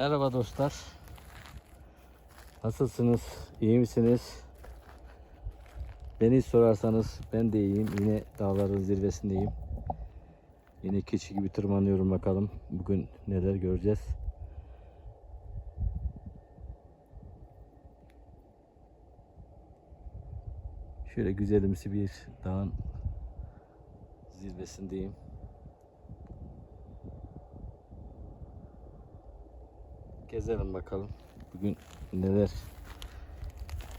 Merhaba dostlar. Nasılsınız? İyi misiniz? Beni sorarsanız ben de iyiyim. Yine dağların zirvesindeyim. Yine keçi gibi tırmanıyorum bakalım. Bugün neler göreceğiz. Şöyle güzelimsi bir dağın zirvesindeyim. Gezelim bakalım. Bugün neler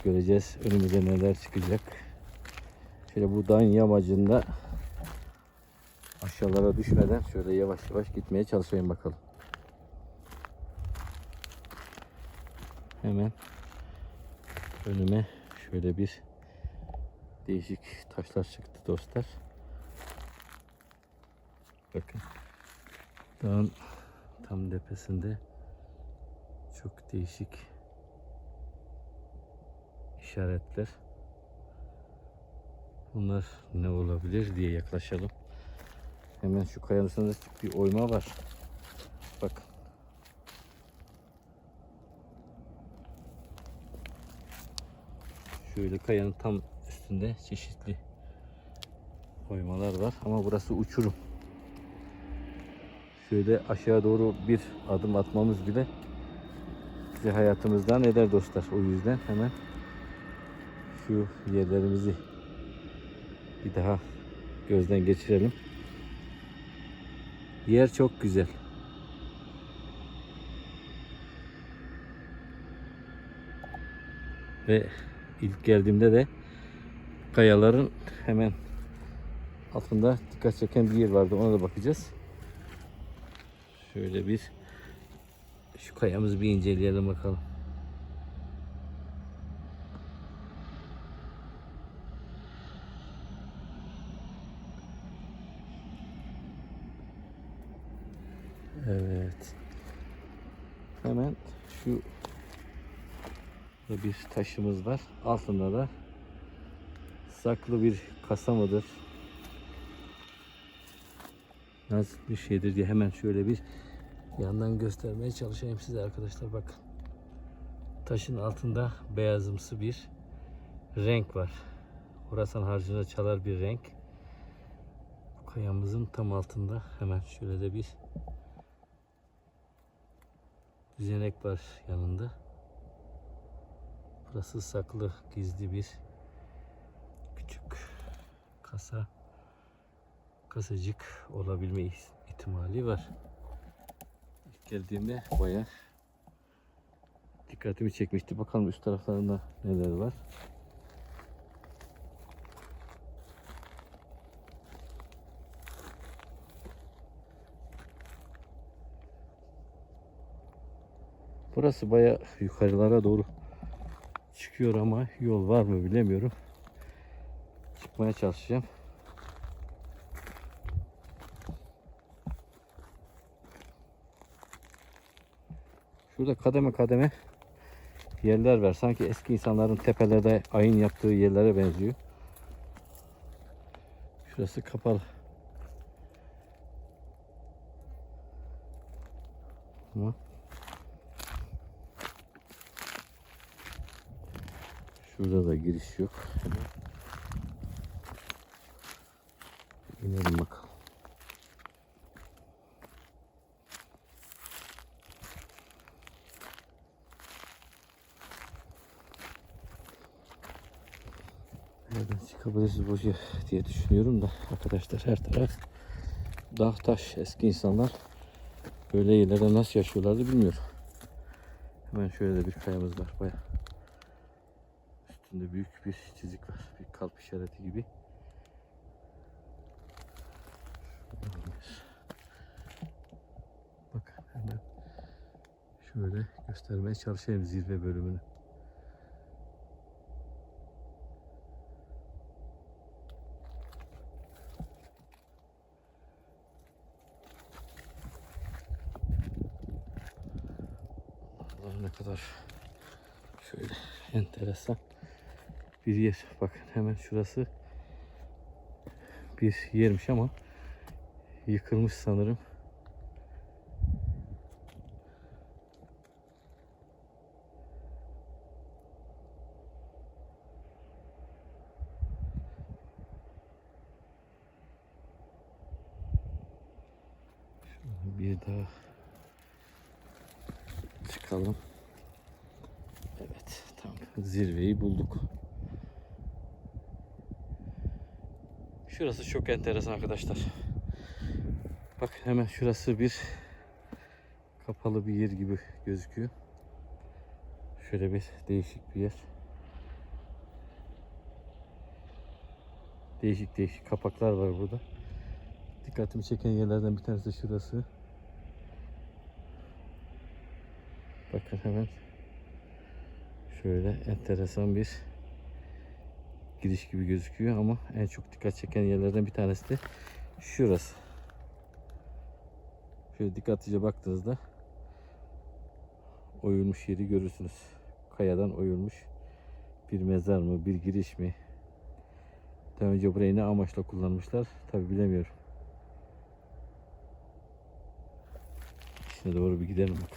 göreceğiz. Önümüze neler çıkacak. Şöyle bu dağın yamacında aşağılara düşmeden şöyle yavaş yavaş gitmeye çalışayım bakalım. Hemen önüme şöyle bir değişik taşlar çıktı dostlar. Bakın. Dağın tam tepesinde çok değişik işaretler. Bunlar ne olabilir diye yaklaşalım. Hemen şu kayanın bir oyma var. Bakın. Şöyle kayanın tam üstünde çeşitli oymalar var ama burası uçurum. Şöyle aşağı doğru bir adım atmamız bile bizi hayatımızdan eder dostlar. O yüzden hemen şu yerlerimizi bir daha gözden geçirelim. Yer çok güzel. Ve ilk geldiğimde de kayaların hemen altında dikkat çeken bir yer vardı. Ona da bakacağız. Şöyle bir şu kayamızı bir inceleyelim bakalım. Evet. Hemen şu bir taşımız var. Altında da saklı bir kasa mıdır? Nasıl bir şeydir diye hemen şöyle bir yandan göstermeye çalışayım size arkadaşlar bakın. Taşın altında beyazımsı bir renk var. Horasan harcında çalar bir renk. Bu kayamızın tam altında hemen şöyle de bir düzenek var yanında. Burası saklı gizli bir küçük kasa kasacık olabilme ihtimali var. Geldiğimde bayağı dikkatimi çekmişti. Bakalım üst taraflarında neler var. Burası bayağı yukarılara doğru çıkıyor ama yol var mı bilemiyorum. Çıkmaya çalışacağım. Şurada kademe kademe yerler var. Sanki eski insanların tepelerde ayın yaptığı yerlere benziyor. Şurası kapalı. Ama şurada da giriş yok. İnelim bakalım. Nereden çıkabiliriz bu yer diye düşünüyorum da arkadaşlar her taraf dağ taş eski insanlar böyle yerlerde nasıl yaşıyorlardı bilmiyorum. Hemen şöyle de bir kayamız var baya. Üstünde büyük bir çizik var. Bir kalp işareti gibi. Bakın hemen şöyle göstermeye çalışayım zirve bölümünü. Allah ne kadar şöyle enteresan bir yer. Bakın hemen şurası bir yermiş ama yıkılmış sanırım. bir daha çıkalım. Evet, tam zirveyi bulduk. Şurası çok enteresan arkadaşlar. Bak hemen şurası bir kapalı bir yer gibi gözüküyor. Şöyle bir değişik bir yer. Değişik değişik kapaklar var burada. Dikkatimi çeken yerlerden bir tanesi de şurası. Bakın hemen şöyle enteresan bir giriş gibi gözüküyor ama en çok dikkat çeken yerlerden bir tanesi de şurası. Şöyle dikkatlice baktığınızda oyulmuş yeri görürsünüz. Kayadan oyulmuş bir mezar mı, bir giriş mi? Daha önce burayı ne amaçla kullanmışlar tabi bilemiyorum. İçine doğru bir gidelim bak.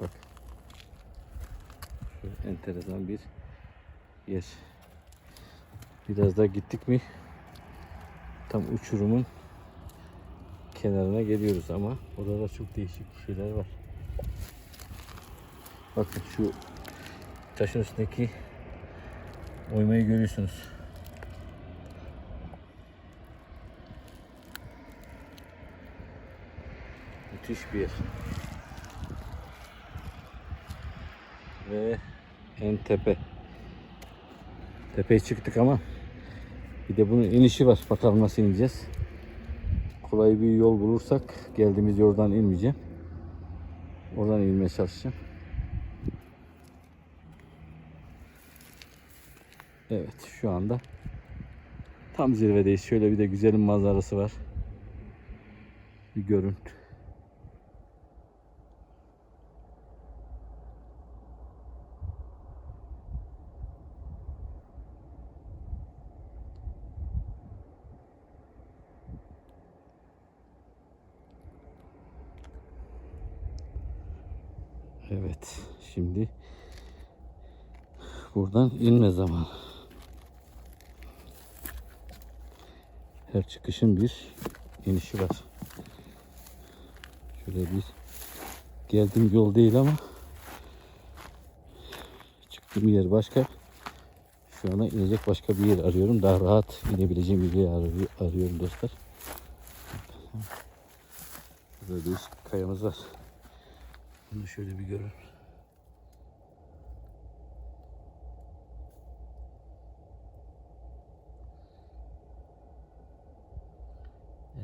Bak. Şöyle enteresan bir yer. Biraz daha gittik mi tam uçurumun kenarına geliyoruz ama orada da çok değişik şeyler var. Bakın şu taşın üstündeki oymayı görüyorsunuz. Müthiş bir yer. Ve en tepe. Tepeye çıktık ama bir de bunun inişi var. Bakalım nasıl ineceğiz. Kolay bir yol bulursak geldiğimiz yoldan inmeyeceğim. Oradan inmeye çalışacağım. Evet şu anda tam zirvedeyiz. Şöyle bir de güzelim manzarası var. Bir görüntü. Evet şimdi buradan inme zamanı. Her çıkışın bir inişi var. Şöyle bir geldiğim yol değil ama çıktığım yer başka. Şu anda inecek başka bir yer arıyorum. Daha rahat inebileceğim bir yer arı- arıyorum dostlar. Burada bir kayamız var. Bunu şöyle bir görün.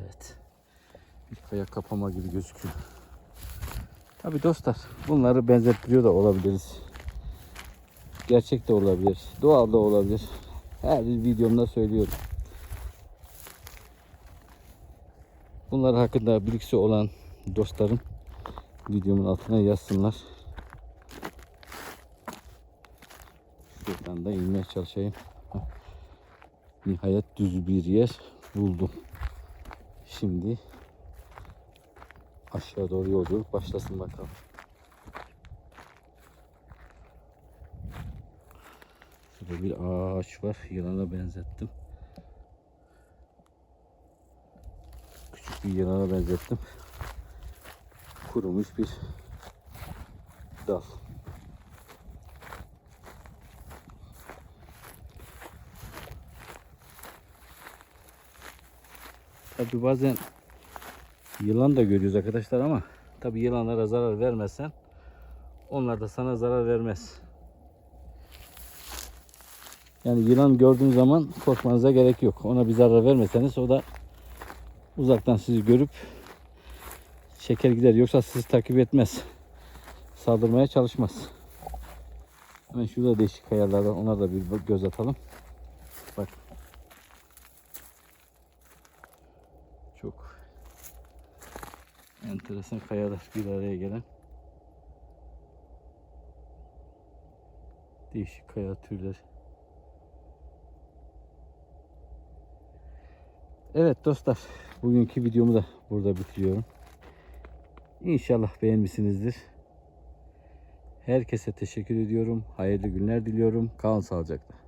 Evet. Bir kaya kapama gibi gözüküyor. Tabi dostlar bunları benzettiriyor da olabiliriz. Gerçek de olabilir. Doğal da olabilir. Her videomda söylüyorum. Bunlar hakkında bilgisi olan dostlarım videomun altına yazsınlar. Şuradan da inmeye çalışayım. Nihayet düz bir yer buldum. Şimdi aşağı doğru yolculuk başlasın bakalım. Şurada bir ağaç var. Yılana benzettim. Küçük bir yılana benzettim. Kurumuş bir dal. Tabi bazen yılan da görüyoruz arkadaşlar ama tabi yılanlara zarar vermezsen onlar da sana zarar vermez. Yani yılan gördüğün zaman korkmanıza gerek yok. Ona bir zarar vermeseniz o da uzaktan sizi görüp çeker gider. Yoksa sizi takip etmez. Saldırmaya çalışmaz. Hemen şurada değişik kayalar var. Ona da bir göz atalım. Bak. Çok enteresan kayalar bir araya gelen. Değişik kaya türleri. Evet dostlar, bugünkü videomu da burada bitiriyorum. İnşallah beğenmişsinizdir. Herkese teşekkür ediyorum. Hayırlı günler diliyorum. Kalın sağlıcakla.